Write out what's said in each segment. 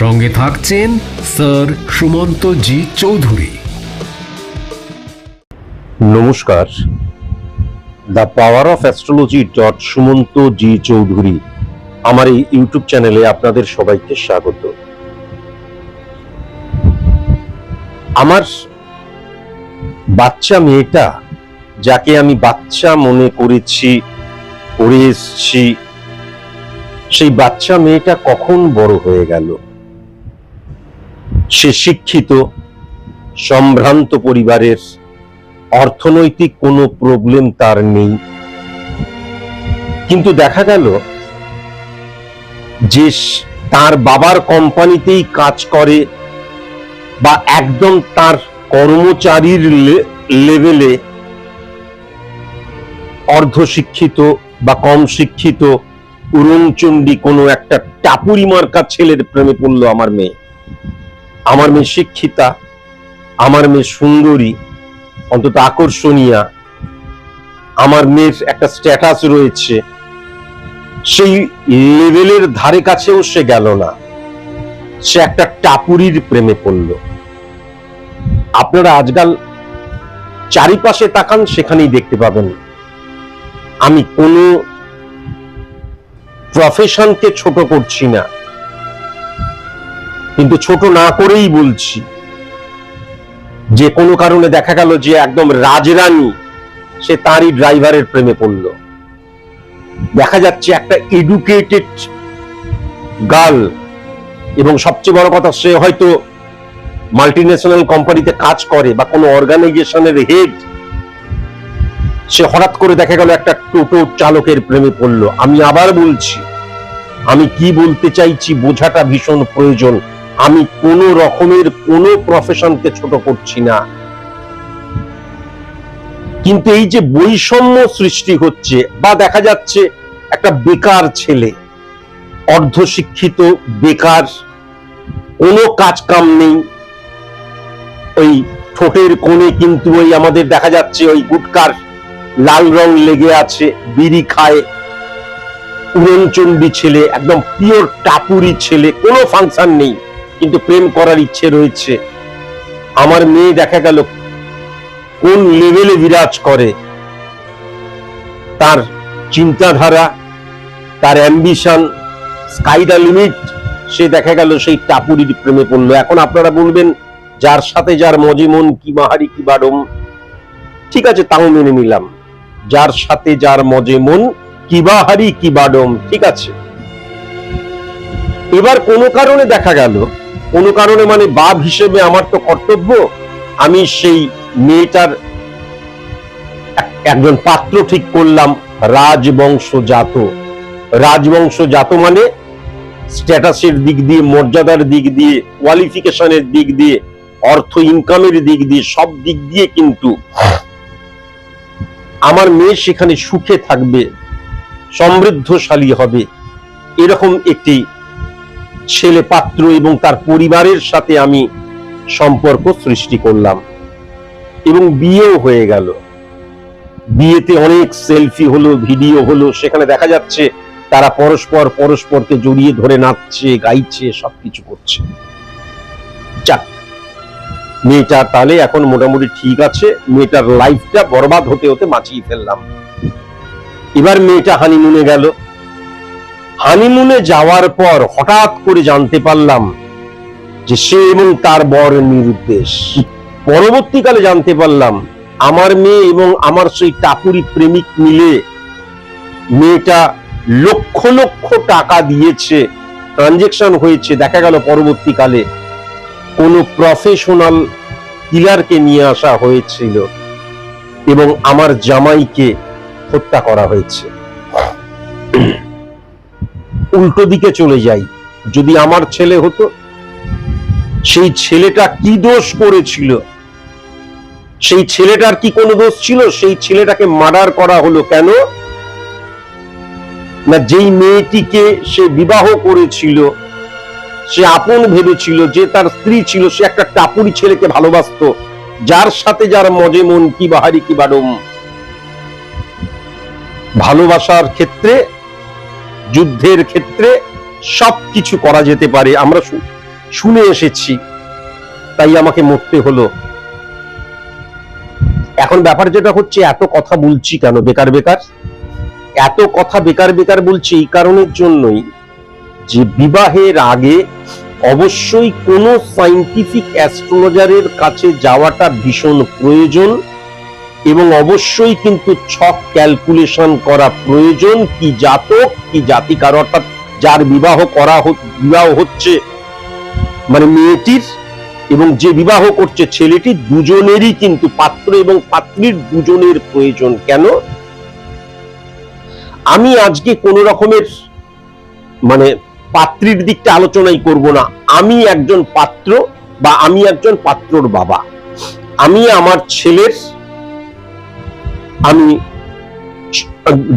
সঙ্গে থাকছেন স্যার সুমন্ত জি চৌধুরী। নমস্কার। The power of astrology dot Sumanta ji Chowdhury আমার এই ইউটিউব চ্যানেলে আপনাদের সবাইকে স্বাগত। আমার বাচ্চা মেয়েটা যাকে আমি বাচ্চা মনে করেছি করে এসছি, সেই বাচ্চা মেয়েটা কখন বড় হয়ে গেল? সে শিক্ষিত, সম্ভ্রান্ত পরিবারের অর্থনৈতিক কোনো প্রবলেম তার নেই। কিন্তু দেখা গেল যে তার বাবার কোম্পানিতেই কাজ করে বা একদম তার কর্মচারীর লেভেলে অর্ধশিক্ষিত বা কম শিক্ষিত উরংচণ্ডী কোনো একটা টাপুরি মার্কা ছেলের প্রেমে পড়ল আমার মেয়ে। আমার মেয়ে শিক্ষিতা, আমার মেয়ে সুন্দরী, অন্তত আকর্ষণীয়, আমার মেয়ের একটা স্ট্যাটাস রয়েছে, সেই লেভেলের ধারে কাছেও সে গেল না। সে একটা টাপুরির প্রেমে পড়ল। আপনারা আজকাল চারিপাশে তাকান, সেখানেই দেখতে পাবেন। আমি কোনো প্রফেশনকে ছোট করছি না। কিন্তু ছোট না করেই বলছি। যে কোনো কারণে দেখা গেল যে একদম রাজরানী, সে তারই ড্রাইভারের প্রেমে পড়ল। দেখা যাচ্ছে একটা এডুকেটেড গার্ল এবং সবচেয়ে বড় কথা, সে হয়তো মাল্টিন্যাশনাল কোম্পানিতে কাজ করে বা কোনো অর্গানাইজেশনের হেড সে হঠাৎ করে দেখা গেল একটা টোটো চালকের প্রেমে পড়ল। আমি আবার বলছি, আমি কি বলতে চাইছি বোঝাটা ভীষণ প্রয়োজন। আমি কোন রকমের কোন প্রফেশনকে ছোট করছি না। কিন্তু এই যে বৈষম্য সৃষ্টি হচ্ছে বা দেখা যাচ্ছে একটা বেকার ছেলে, অর্ধশিক্ষিত, বেকার, কোনো কাজ কাম নেই, ওই ঠোঁটের কোণে কিন্তু ওই আমাদের দেখা যাচ্ছে ওই গুটকার লাল রং লেগে আছে, বিড়ি খায়, উড়নচণ্ডী ছেলে, একদম পিওর টাপুরি ছেলে, কোনো ফাংশন নেই। কিন্তু প্রেম করার ইচ্ছে রয়েছে। আমার মেয়ে দেখা গেল কোন লেভেলে বিরাজ করে। তার চিন্তাধারা, তার অ্যাম্বিশন স্কাই দ্য লিমিট সে দেখা গেল সেই টাপুরির প্রেমে পড়ল। এখন আপনারা বলবেন, যার সাথে যার মজিমন কি মাহারি, কি বাডম, ঠিক আছে, তাও মেনে নিলাম। যার সাথে যার মজে মন, কি বাহারি কি বাডম, ঠিক আছে। এবার কোনো কারণে দেখা গেল কোনো কারণে মানে বাপ হিসেবে আমার তো কর্তব্য, আমি সেই মেয়েটার একজন পাত্র ঠিক করলাম রাজবংশ জাত রাজবংশ জাত মানে স্ট্যাটাসের দিক দিয়ে, মর্যাদার দিক দিয়ে কোয়ালিফিকেশনের দিক দিয়ে, অর্থ ইনকামের দিক দিয়ে, সব দিক দিয়ে কিন্তু আমার মেয়ে সেখানে সুখে থাকবে, সমৃদ্ধশালী হবে। এরকম একটি ছেলে পাত্র এবং তার পরিবারের সাথে আমি সম্পর্ক সৃষ্টি করলাম। এবং বিয়েও হয়ে গেল। বিয়েতে অনেক সেলফি হলো, ভিডিও হলো, সেখানে দেখা যাচ্ছে তারা পরস্পর পরস্পরকে জড়িয়ে ধরে নাচছে, গাইছে, সবকিছু করছে। যাক, মেয়েটা তাহলে এখন মোটামুটি ঠিক আছে। মেয়েটার লাইফটা বরবাদ হতে হতে বাঁচিয়ে ফেললাম। এবার মেয়েটা হানিমুনে গেল। হানিমুনে যাওয়ার পর হঠাৎ করে জানতে পারলাম যে সে এবং তার বর নিরুদ্দেশ। পরবর্তীকালে জানতে পারলাম আমার মেয়ে এবং আমার সেই টাকুরি প্রেমিক মিলে মেয়েটা লক্ষ লক্ষ টাকা দিয়েছে ট্রানজেকশন হয়েছে, দেখা গেল পরবর্তীকালে। কোনো প্রফেশনাল কিলারকে নিয়ে আসা হয়েছিল এবং আমার জামাইকে হত্যা করা হয়েছে। উল্টো দিকে চলে যাই। যদি আমার ছেলে হতো, সেই ছেলেটা কি দোষ করেছিল? সেই ছেলেটার কি কোনো দোষ ছিল? সেই ছেলেটাকে মার্ডার করা হলো কেন? না, যেই মেয়েটিকে সে বিবাহ করেছিল, সে আপন ভেবেছিল, যে তার স্ত্রী ছিল, সে একটা টাপুরি ছেলেকে ভালোবাসতো, যার সাথে যার মজে মন, কি বাহারি, কি বাডম ভালোবাসার ক্ষেত্রে যুদ্ধের ক্ষেত্রে সবকিছু করা যেতে পারে। আমরা শুনে এসেছি। তাই আমাকে মরতে হলো। এখন ব্যাপার যেটা হচ্ছে, এত কথা বলছি কেন? বেকার বেকার? এত কথা বেকার বেকার বলছি এই কারণের জন্যই যে বিবাহের আগে অবশ্যই কোনো সাইন্টিফিক অ্যাস্ট্রোলজারের কাছে যাওয়াটা ভীষণ প্রয়োজন। এবং অবশ্যই কিন্তু ছক ক্যালকুলেশন করা প্রয়োজন, কি জাতক, কি জাতিকার, অর্থাৎ যার বিবাহ করা বিবাহ হচ্ছে মানে মেয়েটির এবং যে বিবাহ করছে ছেলেটি, দুজনেরই কিন্তু পাত্র এবং পাত্রীর দুজনের প্রয়োজন। কেন? আমি আজকে কোন রকমের মানে পাত্রীর দিকটা আলোচনাই করব না। আমি একজন পাত্র বা আমি একজন পাত্রর বাবা। আমি আমার ছেলের আমি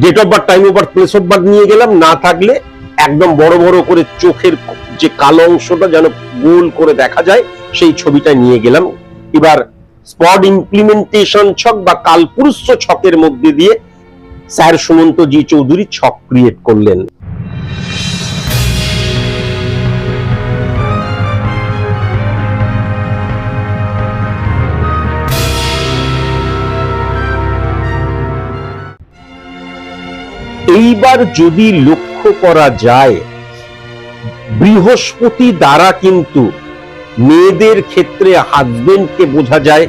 date of birth time of birth place of birth নিয়ে গেলাম, না থাকলে একদম বড় বড় করে চোখের যে কালো অংশটা যেন গোল করে দেখা যায়, সেই ছবিটা নিয়ে গেলাম। এবার স্পট ইমপ্লিমেন্টেশন ছক বা কালপুরুষ ছকের মধ্যে দিয়ে স্যার সুমন্ত জি চৌধুরী ছক ক্রিয়েট করলেন। এইবার যদি লক্ষ্য করা যায়, বৃহস্পতি দ্বারা কিন্তু মেয়েদের ক্ষেত্রে হাজবেন্ডকে বোঝা যায়,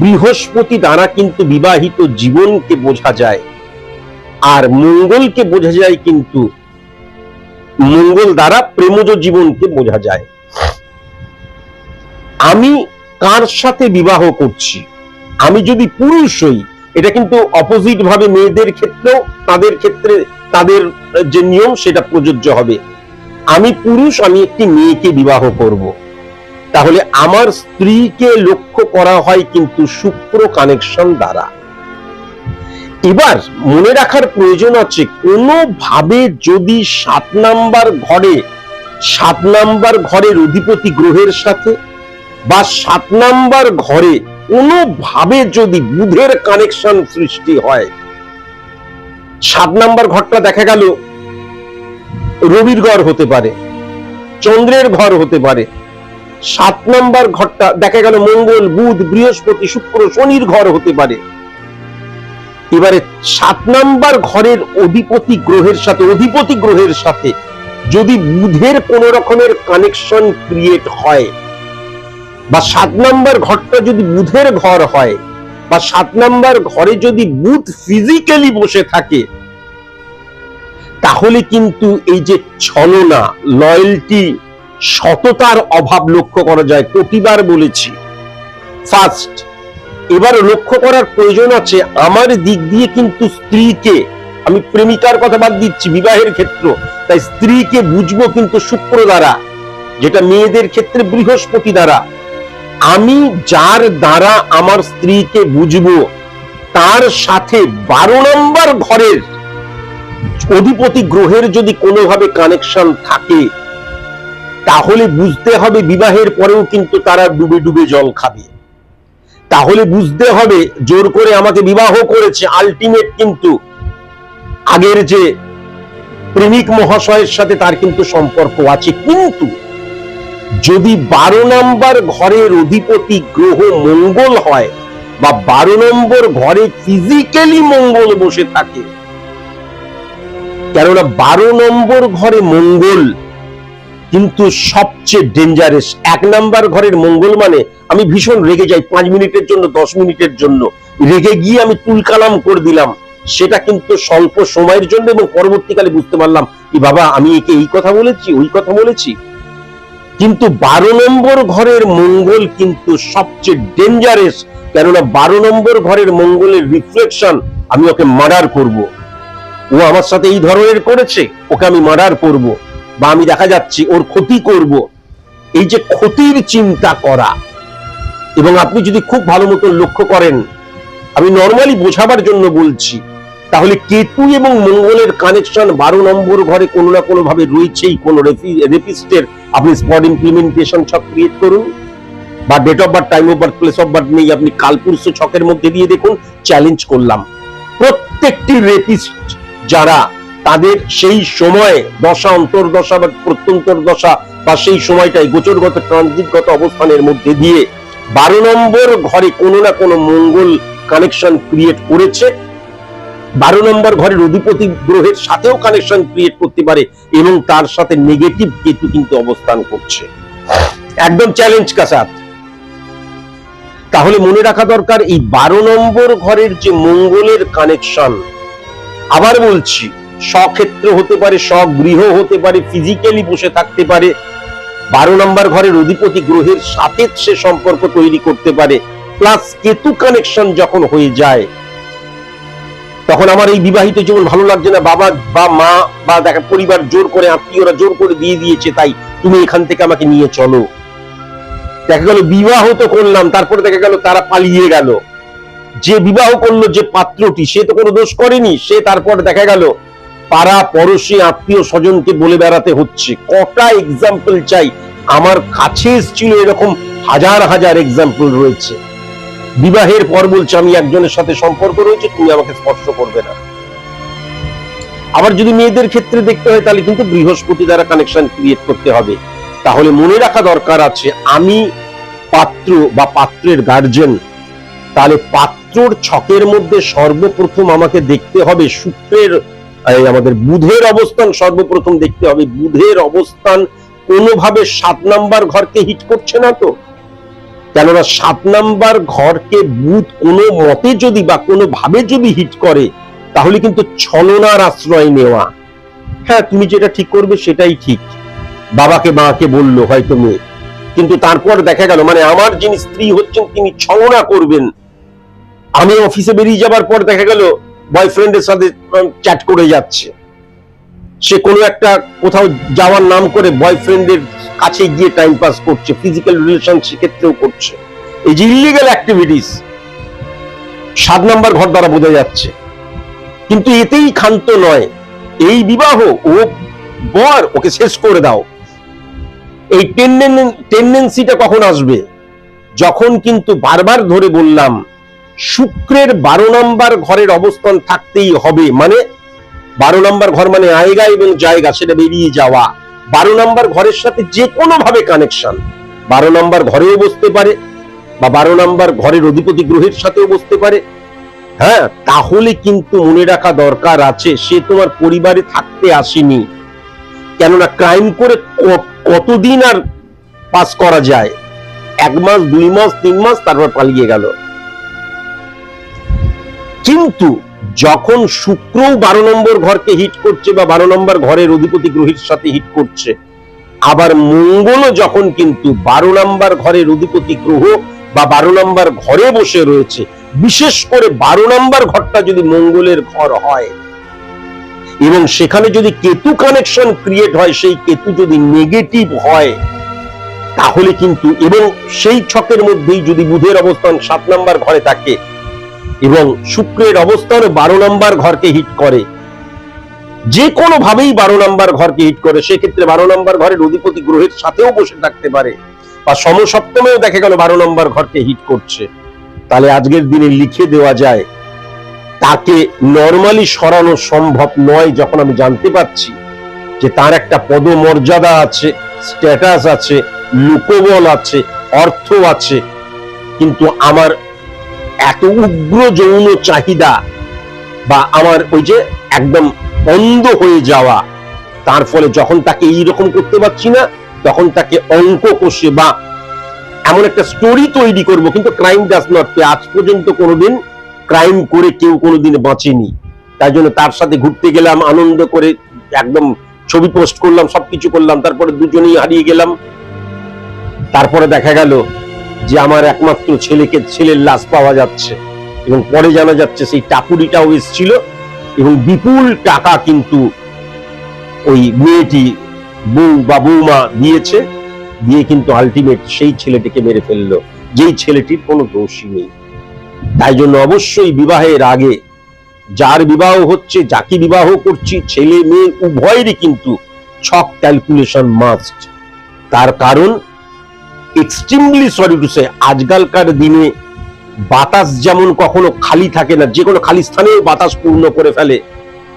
বৃহস্পতি দ্বারা কিন্তু বিবাহিত জীবনকে বোঝা যায়, আর মঙ্গলকে বোঝা যায় কিন্তু মঙ্গল দ্বারা প্রেমজ জীবনকে বোঝা যায়। আমি কার সাথে বিবাহ করছি? আমি যদি পুরুষ হই এটা কিন্তু অপোজিট ভাবে মেয়েদের ক্ষেত্রেও, তাদের ক্ষেত্রে, তাদের যে নিয়ম, সেটা প্রযোজ্য হবে। আমি পুরুষ, আমি একটি মেয়েকে বিবাহ করব। তাহলে আমার স্ত্রীকে লক্ষ্য করা হয় কিন্তু শুক্র কানেকশন দ্বারা। এবার মনে রাখার প্রয়োজন আছে, কোনোভাবে যদি সাত নাম্বার ঘরে, সাত নাম্বার ঘরের অধিপতি গ্রহের সাথে বা সাত নাম্বার ঘরে কোনোভাবে যদি বুধের কানেকশন সৃষ্টি হয়। সাত নাম্বার ঘরটা দেখা গেল, রবির ঘর হতে পারে, চন্দ্রের ঘর হতে পারে। সাত নাম্বার ঘরটা দেখা গেল, মঙ্গল, বুধ, বৃহস্পতি, শুক্র, শনির ঘর হতে পারে। এবারে সাত নাম্বার ঘরের অধিপতি গ্রহের সাথে, অধিপতি গ্রহের সাথে যদি বুধের কোন রকমের কানেকশন ক্রিয়েট হয় বা সাত নাম্বার ঘরটা যদি বুধের ঘর হয়, বা সাত নাম্বার ঘরে যদি বুধ ফিজিক্যালি বসে থাকে, তাহলে কিন্তু এই যে ছলনা লয়্যালটি সততার অভাব লক্ষ্য করা যায়। কোটিবার বলেছি ফার্স্ট এবার লক্ষ্য করার প্রয়োজন আছে। আমার দিক দিয়ে কিন্তু স্ত্রীকে, আমি প্রেমিকার কথা বাদ দিচ্ছি, বিবাহের ক্ষেত্র, তাই স্ত্রীকে বুঝব কিন্তু শুক্র দ্বারা, যেটা মেয়েদের ক্ষেত্রে বৃহস্পতি দ্বারা। আমি যার দ্বারা আমার স্ত্রীকে বুঝব, তার সাথে বারো নম্বর ঘরের অধিপতি গ্রহের যদি কোনোভাবে কানেকশন থাকে, তাহলে বুঝতে হবে বিবাহের পরেও কিন্তু তারা ডুবে ডুবে জল খাবে। তাহলে বুঝতে হবে জোর করে আমাকে বিবাহ করেছে আলটিমেট কিন্তু আগের যে প্রেমিক মহাশয়ের সাথে তার কিন্তু সম্পর্ক আছে, কিন্তু যদি বারো নম্বর ঘরের অধিপতি গ্রহ মঙ্গল হয় বা বারো নম্বর ঘরে ফিজিক্যালি মঙ্গল বসে থাকে, কেননা বারো নম্বর ঘরে মঙ্গল কিন্তু সবচেয়ে ডেঞ্জারাস এক নাম্বার ঘরের মঙ্গল মানে আমি ভীষণ রেগে যাই, পাঁচ মিনিটের জন্য, দশ মিনিটের জন্য। রেগে গিয়ে আমি তুলকালাম করে দিলাম। সেটা কিন্তু স্বল্প সময়ের জন্য এবং পরবর্তীকালে বুঝতে পারলাম কি বাবা, আমি একে এই কথা বলেছি, ওই কথা বলেছি। কিন্তু বারো নম্বর ঘরের মঙ্গল কিন্তু সবচেয়ে ডেঞ্জারাস কেননা বারো নম্বর ঘরের মঙ্গলের রিফ্লেকশন আমি ওকে মার্ডার করব। ও আমার সাথে এই ধরনের করেছে, ওকে আমি মার্ডার করব বা আমি দেখা যাচ্ছে ওর ক্ষতি করব। এই যে ক্ষতির চিন্তা করা, এবং আপনি যদি খুব ভালো মতো লক্ষ্য করেন, আমি নর্মালি বোঝাবার জন্য বলছি তাহলে কেতু এবং মঙ্গলের কানেকশন বারো নম্বর ঘরে কোনো না কোনো ভাবে রয়েছেই কোন রেপিস্টের আপনি স্পট ইমপ্লিমেন্টেশন ছক ক্রিয়েট করুন বা date of birth time of birth place of birth নেই আপনি কালপুরুষ ছকের মধ্যে দিয়ে দেখুন চ্যালেঞ্জ করলাম। প্রত্যেকটি রেপিস্ট যারা, তাদের সেই সময়ে দশা, অন্তর্দশা বা প্রত্যন্তর দশা বা সেই সময়টাই গোচরগত ট্রানজিটগত অবস্থানের মধ্যে দিয়ে বারো নম্বর ঘরে কোনো না কোনো মঙ্গল কানেকশন ক্রিয়েট করেছে। বারো নম্বর ঘরের অধিপতি গ্রহের সাথেও কানেকশন ক্রিয়েট করতে পারে এবং তার সাথে নেগেটিভ কেতু কিন্তু অবস্থান করছে। একদম চ্যালেঞ্জ কাসাত। তাহলে মনে রাখা দরকার, এই বারো নম্বর ঘরের যে মঙ্গলের কানেকশন আবার বলছি স্বক্ষেত্র হতে পারে স্বগৃহ হতে পারে ফিজিক্যালি বসে থাকতে পারে, বারো নম্বর ঘরের অধিপতি গ্রহের সাথে সে সম্পর্ক তৈরি করতে পারে প্লাস কেতু কানেকশন যখন হয়ে যায় তখন আমার এই বিবাহিত জীবন ভালো লাগছে না। বাবা বা মা বা দেখা পরিবার জোর করে, আত্মীয়রা জোর করে দিয়ে দিয়েছে, তাই তুমি এখান থেকে আমাকে নিয়ে চলো। দেখা গেল বিবাহ তো করলাম, তারপরে দেখা গেল তারা পালিয়ে গেল। যে বিবাহ করল যে পাত্রটি, সে তো কোনো দোষ করেনি, সে তারপর দেখা গেল পাড়া পড়োশি আত্মীয় স্বজনকে বলে বেড়াতে হচ্ছে। কটা এক্সাম্পল চাই। আমার কাছে এসেছিল এরকম হাজার হাজার এক্সাম্পল রয়েছে। বিবাহের পর বলছে, আমি একজনের সাথে সম্পর্ক রয়েছে, তুমি আমাকে স্পর্শ করবে না। আবার যদি মেয়েদের ক্ষেত্রে দেখতে হয়, তাহলে কিন্তু বৃহস্পতি দ্বারা কানেকশন ক্রিয়েট করতে হবে। তাহলে মনে রাখা দরকার আছে, আমি পাত্র বা পাত্রের গার্জেন তাহলে পাত্রর ছকের মধ্যে সর্বপ্রথম আমাকে দেখতে হবে শুক্রের আমাদের বুধের অবস্থান সর্বপ্রথম দেখতে হবে। বুধের অবস্থান কোনোভাবে সাত নাম্বার ঘরকে হিট করছে না তো? কেননা সাত নাম্বার ঘরকে বুধ কোনো মতে যদি বা কোনো ভাবে যদি হিট করে, তাহলে কিন্তু ছলনার আশ্রয় নেওয়া। হ্যাঁ তুমি যেটা ঠিক করবে সেটাই ঠিক। বাবাকে মাকে বলল হয়তো মেয়ে। কিন্তু তারপর দেখা গেল মানে আমার যিনি স্ত্রী হচ্ছেন, তিনি ছলনা করবেন। আমি অফিসে বেরিয়ে যাবার পর দেখা গেল বয়ফ্রেন্ডের সাথে চ্যাট করে যাচ্ছে। সে কোনো একটা কোথাও যাওয়ার নাম করে বয়ফ্রেন্ডের কাছে গিয়ে টাইম পাস করছে ফিজিক্যাল রিলেশন সেক্ষেত্রেও করছে। এই যে ইলিগাল অ্যাক্টিভিটিস সাত নাম্বার ঘর দ্বারা বোঝা যাচ্ছে। কিন্তু এতেই ক্ষান্ত নয়, এই বিবাহ ও বর ওকে শেষ করে দাও। এই টেন্ডেন্সিটা কখন আসবে? যখন কিন্তু বারবার ধরে বললাম, শুক্রের বারো নম্বর ঘরের অবস্থান থাকতেই হবে। মানে বারো নম্বর ঘর মানে আয়গা এবং জায়গা, সেটা বেরিয়ে যাওয়া। বারো নম্বর ঘরের সাথে যে কোনো ভাবে কানেকশন বারো নম্বর ঘরেও বসতে পারে বা বারো নম্বর ঘরের অধিপতি গ্রহের সাথেও বসতে পারে। হ্যাঁ তাহলে কিন্তু মনে রাখা দরকার আছে, সে তোমার পরিবারে থাকতে আসেনি। কেননা ক্রাইম করে কতদিন আর পাস করা যায়? এক মাস, দুই মাস, তিন মাস, তারপর পালিয়ে গেল। কিন্তু যখন শুক্রও বারো নম্বর ঘরকে হিট করছে বা বারো নম্বর ঘরের অধিপতি গ্রহের সাথে হিট করছে, আবার মঙ্গলও যখন কিন্তু বারো নম্বর ঘরের অধিপতি গ্রহ বা বারো নম্বর ঘরে বসে রয়েছে, বিশেষ করে বারো নম্বর ঘরটা যদি মঙ্গলের ঘর হয়, এবং সেখানে যদি কেতু কানেকশন ক্রিয়েট হয়, সেই কেতু যদি নেগেটিভ হয়, তাহলে কিন্তু, এবং সেই ছকের মধ্যেই যদি বুধের অবস্থান সাত নাম্বার ঘরে থাকে এবং শুক্রের অবস্থান বারো নাম্বার ঘরকে হিট করে। যে কোনো ভাবেই বারো নাম্বার ঘরকে হিট করে, সেক্ষেত্রে বারো নাম্বার ঘরের অধিপতি গ্রহের সাথেও বসে থাকতে পারে বা সমসপ্তমেও দেখা গেল বারো নাম্বার ঘরকে হিট করছে। তাহলে আজকের দিনে লিখে দেওয়া যায়, তাকে নর্মালি সরানো সম্ভব নয় যখন আমি জানতে পারছি যে তার একটা পদমর্যাদা আছে স্ট্যাটাস আছে, লোকবল আছে, অর্থ আছে। কিন্তু আমার এত উগ্র যৌন চাহিদা বা আমার ওই যে একদম অন্ধ হয়ে যাওয়া, তার ফলে যখন তাকে এইরকম করতে পারছি না, তখন তাকে অঙ্ক কষে বা এমন একটা স্টোরি তৈরি করব, কিন্তু ক্রাইম ডাজ নট পে আজ পর্যন্ত কোনোদিন ক্রাইম করে কেউ কোনোদিন বাঁচেনি। তাই জন্য তার সাথে ঘুরতে গেলাম, আনন্দ করে একদম ছবি পোস্ট করলাম, সবকিছু করলাম, তারপরে দুজনেই হারিয়ে গেলাম। তারপরে দেখা গেল যে আমার একমাত্র ছেলেকে ছেলের লাশ পাওয়া যাচ্ছে এবং পরে জানা যাচ্ছে সেই টাকুরিটাও এসেছিল এবং বিপুল টাকা কিন্তু ওই মেয়েটি বউ বা বৌমা দিয়েছে, দিয়ে কিন্তু আলটিমেট সেই ছেলেটিকে মেরে ফেলল, যেই ছেলেটির কোনো দোষই নেই। তাই জন্য অবশ্যই বিবাহের আগে যার বিবাহ হচ্ছে, যাকে বিবাহ করছি, ছেলে মেয়ে, উভয়েরই কিন্তু ছক ক্যালকুলেশন মাস্ট তার কারণ এক্সট্রিমলি সরি টু সে আজকালকার দিনে বাতাস যেমন কখনো খালি থাকে না যে কোনো খালি স্থানেও বাতাস পূর্ণ করে ফেলে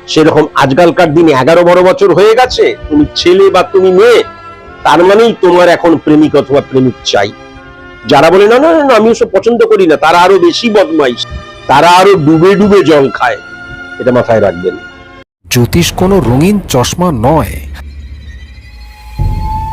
সেরকম আজকালকার দিনে এগারো বারো বছর হয়ে গেছে তুমি ছেলে বা তুমি মেয়ে তার মানেই তোমার এখন প্রেমিক অথবা প্রেমিক চাই। যারা বলে না না না, আমি ওসব পছন্দ করি না তারা আরও বেশি বদমাইশ তারা আরও ডুবে ডুবে জল খায়। এটা মাথায় রাখবেন। জ্যোতিষ কোনো রঙিন চশমা নয়।